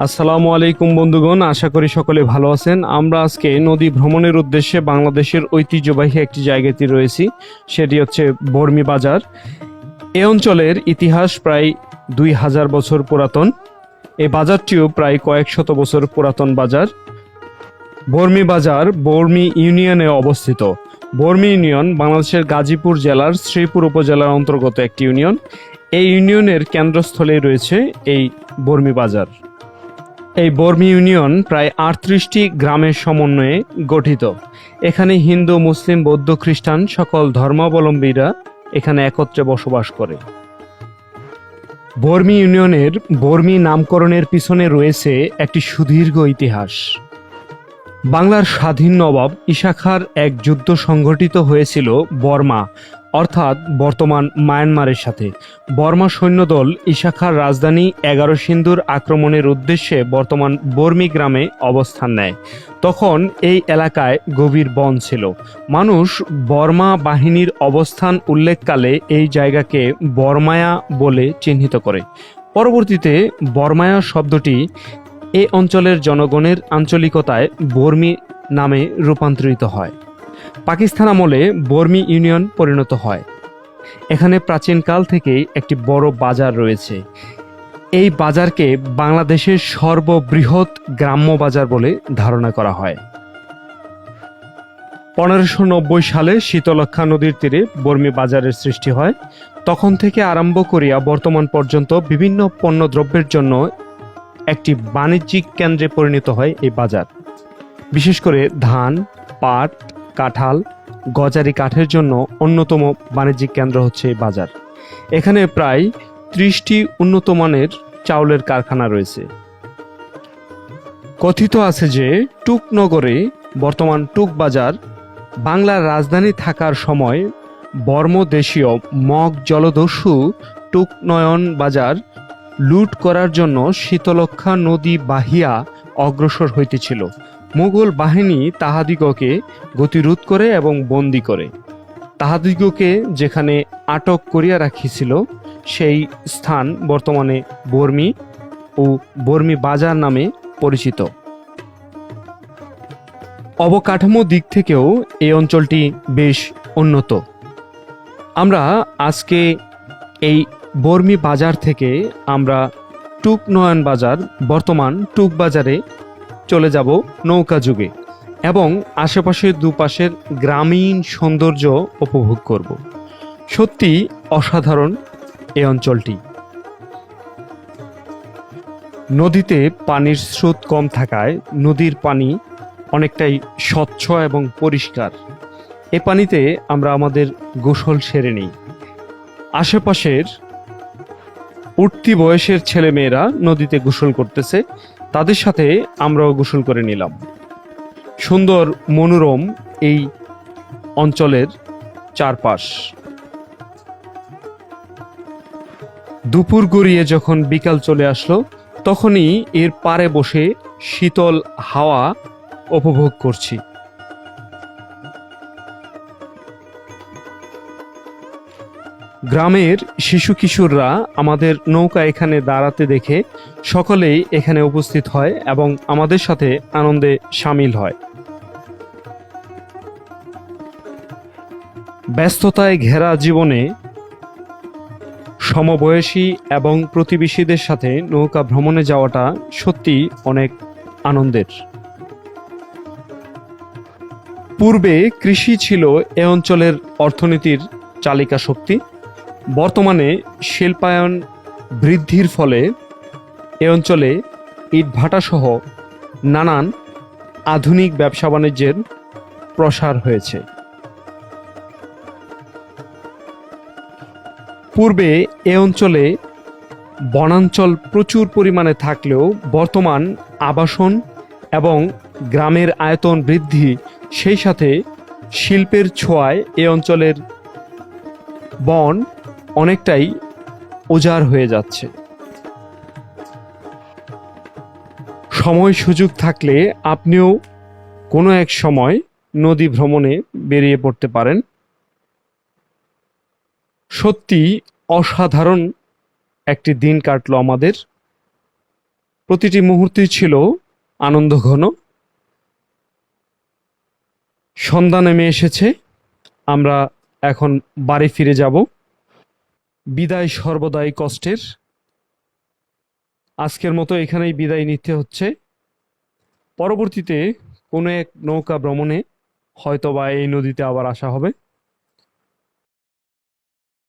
আসসালামু আলাইকুম বন্ধুগণ, আশা করি সকলে ভালো আছেন। আমরা আজকে নদী ভ্রমণের উদ্দেশ্যে বাংলাদেশের ঐতিহ্যবাহী একটি জায়গাতে রয়েছি, সেটি হচ্ছে বর্মি বাজার। এ অঞ্চলের ইতিহাস প্রায় দুই হাজার বছর পুরাতন। এই বাজারটিও প্রায় কয়েক শত বছর পুরাতন বাজার। বর্মি বাজার বর্মি ইউনিয়নে অবস্থিত। বর্মি ইউনিয়ন বাংলাদেশের গাজীপুর জেলার শ্রীপুর উপজেলার অন্তর্গত একটি ইউনিয়ন। এই ইউনিয়নের কেন্দ্রস্থলে রয়েছে এই বর্মি বাজার। এই বর্মি ইউনিয়ন প্রায় আটত্রিশটি গ্রামের সমন্বয়ে গঠিত। এখানে হিন্দু, মুসলিম, বৌদ্ধ, খ্রিস্টান সকল ধর্মাবলম্বীরা এখানে একত্রে বসবাস করে। বর্মি ইউনিয়নের বর্মি নামকরণের পিছনে রয়েছে একটি সুদীর্ঘ ইতিহাস। বাংলার স্বাধীন নবাব ইশাখার এক যুদ্ধ সংঘটিত হয়েছিল বর্মা, অর্থাৎ বর্তমান মায়ানমারের সাথে। বর্মা সৈন্যদল ইশাখার রাজধানী এগারো সিন্ধুর আক্রমণের উদ্দেশ্যে বর্তমান বর্মি গ্রামে অবস্থান নেয়। তখন এই এলাকায় গভীর বন ছিল। মানুষ বর্মা বাহিনীর অবস্থান উল্লেখকালে এই জায়গাকে বর্মায়া বলে চিহ্নিত করে। পরবর্তীতে বর্মায়া শব্দটি এ অঞ্চলের জনগণের আঞ্চলিকতায় বর্মি নামে রূপান্তরিত হয়। পাকিস্তান আমলে বর্মি ইউনিয়ন পরিণত হয়। এখানে প্রাচীনকাল থেকেই একটি বড় বাজার রয়েছে। এই বাজারকে বাংলাদেশের সর্ববৃহৎ গ্রাম্য বাজার বলে ধারণা করা হয়। পনেরোশো নব্বই সালে শীতলক্ষা নদীর তীরে বর্মি বাজারের সৃষ্টি হয়। তখন থেকে আরম্ভ করিয়া বর্তমান পর্যন্ত বিভিন্ন পণ্যদ্রব্যের জন্য একটি বাণিজ্যিক কেন্দ্রে পরিণত হয় এই বাজার। বিশেষ করে ধান, পাট, কাঁঠাল, গজারি কাঠের জন্য অন্যতম বাণিজ্যিক কেন্দ্র হচ্ছে এই বাজার। এখানে প্রায় ত্রিশটি উন্নত মানের চাউলের কারখানা রয়েছে। কথিত আছে যে টুকনগরে বর্তমান টুক বাজার বাংলার রাজধানী থাকার সময় বর্মদেশীয় মগ জলদস্যু টুকনয়ন বাজার লুট করার জন্য শীতলক্ষা নদী বাহিয়া অগ্রসর হইতেছিল। মুঘল বাহিনী তাহাদিগকে গতিরোধ করে এবং বন্দি করে। তাহাদিগকে যেখানে আটক করিয়া রাখিছিল, সেই স্থান বর্তমানে বর্মি ও বর্মি বাজার নামে পরিচিত। অবকাঠামো দিক থেকেও এই অঞ্চলটি বেশ উন্নত। আমরা আজকে এই বর্মি বাজার থেকে আমরা টুক নয়ন বাজার, বর্তমান টুক বাজারে চলে যাব নৌকা যুগে এবং আশেপাশের দুপাশের গ্রামীণ সৌন্দর্য উপভোগ করব। সত্যি অসাধারণ এই অঞ্চলটি। নদীতে পানির স্রোত কম থাকায় নদীর পানি অনেকটাই স্বচ্ছ এবং পরিষ্কার। এ পানিতে আমরা আমাদের গোসল সেরে নিই। আশেপাশের উঠতি বয়সের ছেলেমেয়েরা নদীতে গোসল করতেছে, তাদের সাথে আমরাও গোসল করে নিলাম। সুন্দর মনোরম এই অঞ্চলের চারপাশ। দুপুর গড়িয়ে যখন বিকাল চলে আসলো, তখনই এর পারে বসে শীতল হাওয়া উপভোগ করছি। গ্রামের শিশু কিশোররা আমাদের নৌকা এখানে দাঁড়াতে দেখে সকলেই এখানে উপস্থিত হয় এবং আমাদের সাথে আনন্দে সামিল হয়। ব্যস্ততায় ঘেরা জীবনে সমবয়সী এবং প্রতিবেশীদের সাথে নৌকা ভ্রমণে যাওয়াটা সত্যি অনেক আনন্দের। পূর্বে কৃষি ছিল এ অঞ্চলের অর্থনীতির চালিকা শক্তি। বর্তমানে শিল্পায়ন বৃদ্ধির ফলে এ অঞ্চলে ইটভাটাসহ নানান আধুনিক ব্যবসা বাণিজ্যের প্রসার হয়েছে। পূর্বে এ অঞ্চলে বনাঞ্চল প্রচুর পরিমাণে থাকলেও বর্তমান আবাসন এবং গ্রামের আয়তন বৃদ্ধি সেই সাথে শিল্পের ছোঁয়ায় এ অঞ্চলের বন অনেকটাই উজাড় হয়ে যাচ্ছে। সময় সুযোগ থাকলে আপনিও কোনো এক সময় নদী ভ্রমণে বেরিয়ে পড়তে পারেন। সত্যি অসাধারণ একটি দিন কাটলো আমাদের। প্রতিটি মুহূর্তই ছিল আনন্দঘন সন্ধ্যা নেমে এসেছে, আমরা এখন বাড়ি ফিরে যাব। বিদায় সর্বদাই কষ্টের। আজকের মতো এখানেই বিদায় নিতে হচ্ছে। পরবর্তীতে কোনো এক নৌকা ভ্রমণে হয়তোবা এই নদীতে আবার আসা হবে।